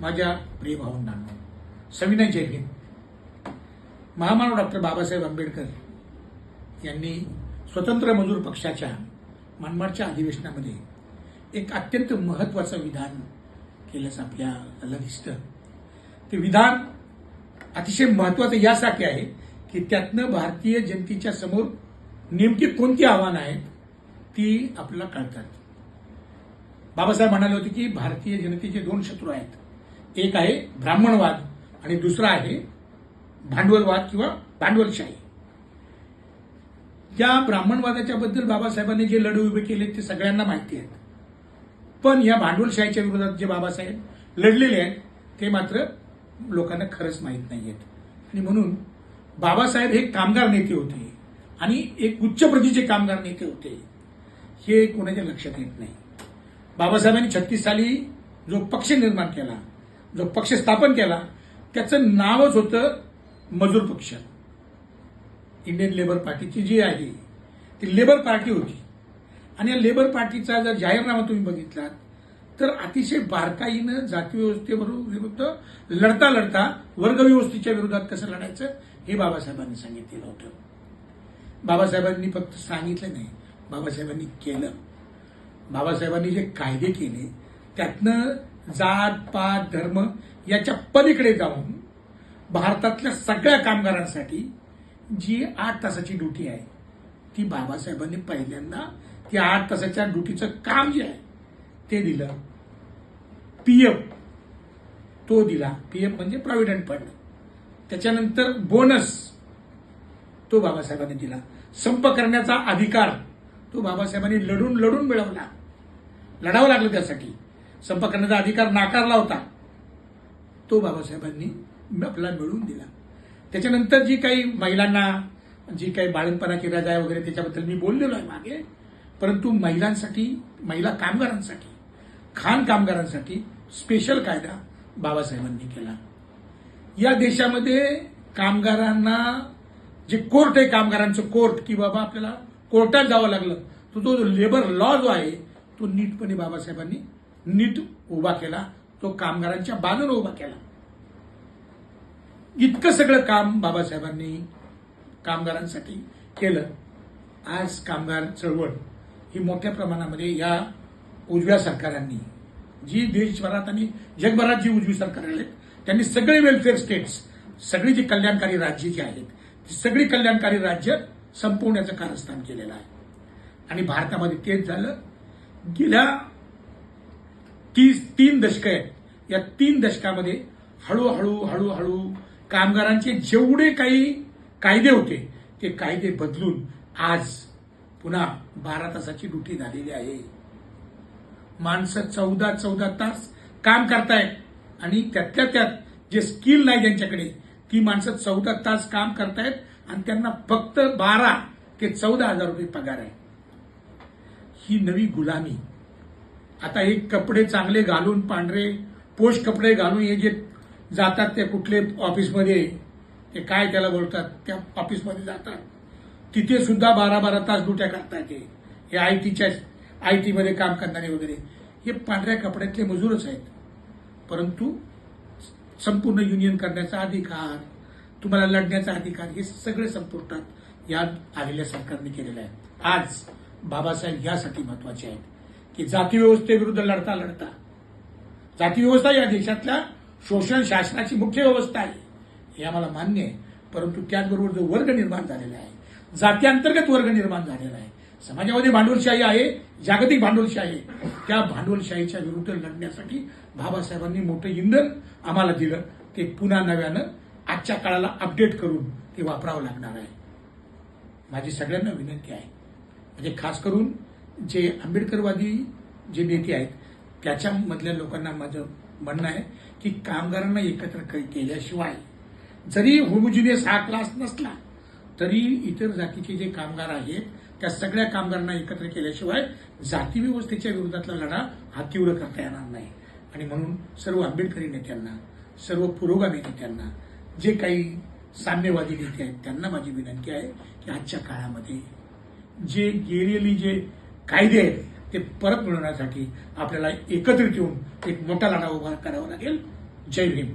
माझ्या प्रिय भावंडांना सविनय जय भीम महामानव डॉक्टर बाबासाहेब आंबेडकर यांनी स्वतंत्र मजूर पक्षाच्या मनमाडच्या अधिवेशनामध्ये एक अत्यंत महत्वाचं विधान केल्याचं आपल्याला दिसतं ते विधान अतिशय महत्वाचं यासाठी आहे की त्यातनं भारतीय जनतेच्या समोर नेमकी कोणती आव्हानं आहेत ती आपल्याला कळतात. बाबासाहेब म्हणाले होते की भारतीय जनतेचे दोन शत्रू आहेत. एक आहे ब्राह्मणवाद आणि दुसरा आहे भांडवलवाद किंवा भांडवलशाही. या ब्राह्मणवादाच्या बद्दल बाबासाहेबांनी जे लढे उभे केले ते सगळ्यांना माहिती आहेत. पण या भांडवलशाहीच्या विरोधात जे बाबासाहेब लढलेले आहेत ते मात्र लोकांना खरंच माहीत नाही आहेत आणि म्हणून बाबासाहेब हे कामगार नेते होते आणि एक उच्च प्रतीचे कामगार नेते होते हे कोणाच्या लक्षात येत नाही. बाबासाहेबांनी छत्तीस साली जो पक्ष निर्माण केला जो पक्ष स्थापन केला त्याचं नावच होतं मजूर पक्ष. इंडियन लेबर पार्टीची जी आहे ती लेबर पार्टी होती. आणि या लेबर पार्टीचा जर जाहीरनामा तुम्ही बघितलात तर अतिशय बारकाईनं जाती व्यवस्थेवर विरुद्ध लढता लढता वर्गव्यवस्थेच्या विरोधात कसं लढायचं हे बाबासाहेबांनी सांगितलेलं होतं. बाबासाहेबांनी फक्त सांगितलं नाही बाबासाहेबांनी केलं. बाबासाहेबांनी जे कायदे केले त्यातनं जात पात धर्म याच्या पलीकडे जाऊन भारतातल्या सगळ्या कामगारांसाठी जी आठ तासाची ड्युटी आहे ती बाबासाहेबांनी पहिल्यांदा त्या आठ तासाच्या ड्युटीचं काम जे आहे ते दिलं. पीएफ तो दिला. पीएफ म्हणजे प्रॉव्हिडंट फंड त्याच्यानंतर बोनस तो बाबासाहेबांनी दिला. संप करण्याचा अधिकार तो बाबासाहेबांनी लढून लढून मिळवला. लढावं लागलं त्यासाठी. संप करण्याचा अधिकार नाकारला होता. तो बाबासाहेबांनी आपल्याला मिळवून दिला. त्याच्यानंतर जी काही महिलांना जी काही बाळणपणाची रजा आहे वगैरे त्याच्याबद्दल मी बोललेलो आहे मागे परंतु महिलांसाठी महिला कामगारांसाठी खाण कामगारांसाठी स्पेशल कायदा बाबासाहेबांनी केला. या देशामध्ये कामगारांना जे कोर्ट आहे कामगारांचं कोर्ट की बाबा आपल्याला कोर्टात जावं लागलं तो तो लेबर लॉ जो आहे तो नीटपणे बाबासाहेबांनी नीट उभा केला तो कामगारांच्या बाजूने उभा केला. इतकं सगळं काम बाबासाहेबांनी कामगारांसाठी केलं. आज कामगार चळवळ ही मोठ्या प्रमाणामध्ये या उजव्या सरकारांनी जी देशभरात आणि जगभरात जी उजवी सरकार आहेत त्यांनी सगळे वेलफेअर स्टेट्स सगळी जी कल्याणकारी राज्ये जी आहेत ती सगळी कल्याणकारी राज्य संपवण्याचं कारस्थान केलेलं आहे. आणि भारतामध्ये तेच झालं. गेल्या तीस तीन दशकं आहेत. या तीन दशकामध्ये हळूहळू हळूहळू कामगारांचे जेवढे काही कायदे होते ते कायदे बदलून आज पुन्हा बारा तासाची ड्युटी झालेली आहे. माणसं चौदा चौदा तास काम करतायत आणि त्यातल्या त्यात जे स्किल नाही त्यांच्याकडे ती माणसं चौदा तास काम करतायत आणि त्यांना फक्त बारा ते चौदा हजार रुपये पगार आहे. ही नवी गुलामी आता हे कपडे चांगले घालून पांढरे पोष कपडे घालून हे जे जातात ते कुठले ऑफिसमध्ये ते काय त्याला बोलतात त्या ऑफिसमध्ये जातात. तिथे सुद्धा बारा बारा तास ड्युट्या करतात ते. हे आय टीच्या आय टीमध्ये काम करणारे वगैरे. हे पांढऱ्या कपड्यातले मजूरच आहेत. परंतु संपूर्ण युनियन करण्याचा अधिकार तुम्हाला लढण्याचा अधिकार हे सगळे संपुष्टात या आलेल्या सरकारने केलेलं आहे आज बाबासाहेब यासाठी महत्त्वाचे आहेत. की जातीव्यवस्थेविरुद्ध लढता लढता. जातीव्यवस्था या देशातल्या शोषण शासनाची मुख्य व्यवस्था आहे. हे आम्हाला मान्य आहे. परंतु त्याचबरोबर जो वर्ग निर्माण झालेला आहे जात्यांतर्गत वर्ग निर्माण झालेला आहे समाजामध्ये भांडवलशाही आहे जागतिक भांडवलशाही आहे त्या भांडवलशाहीच्या विरुद्ध लढण्यासाठी बाबासाहेबांनी मोठं इंधन आम्हाला दिलं. ते पुन्हा नव्यानं आजच्या काळाला अपडेट करून ते वापरावं लागणार आहे. माझी सगळ्यांना विनंती आहे. म्हणजे खास करून जे आंबेडकरवादी जे नेते आहेत त्याच्यामधल्या लोकांना माझं म्हणणं आहे की कामगारांना एकत्र केल्याशिवाय जरी होमोजिनियस हा क्लास नसला तरी इतर जातीचे जे कामगार आहेत त्या सगळ्या कामगारांना एकत्र केल्याशिवाय जाती व्यवस्थेच्या विरोधातला लढा हा तीव्र करता येणार नाही. आणि म्हणून सर्व आंबेडकरी नेत्यांना सर्व पुरोगामी नेत्यांना जे काही साम्यवादी नेते आहेत त्यांना माझी विनंती आहे की आजच्या काळामध्ये जे गेलेली जे कायदे आहेत ते परत मिळवण्यासाठी आपल्याला एकत्रित येऊन एक मोठा लढा उभा करावा लागेल. जय भीम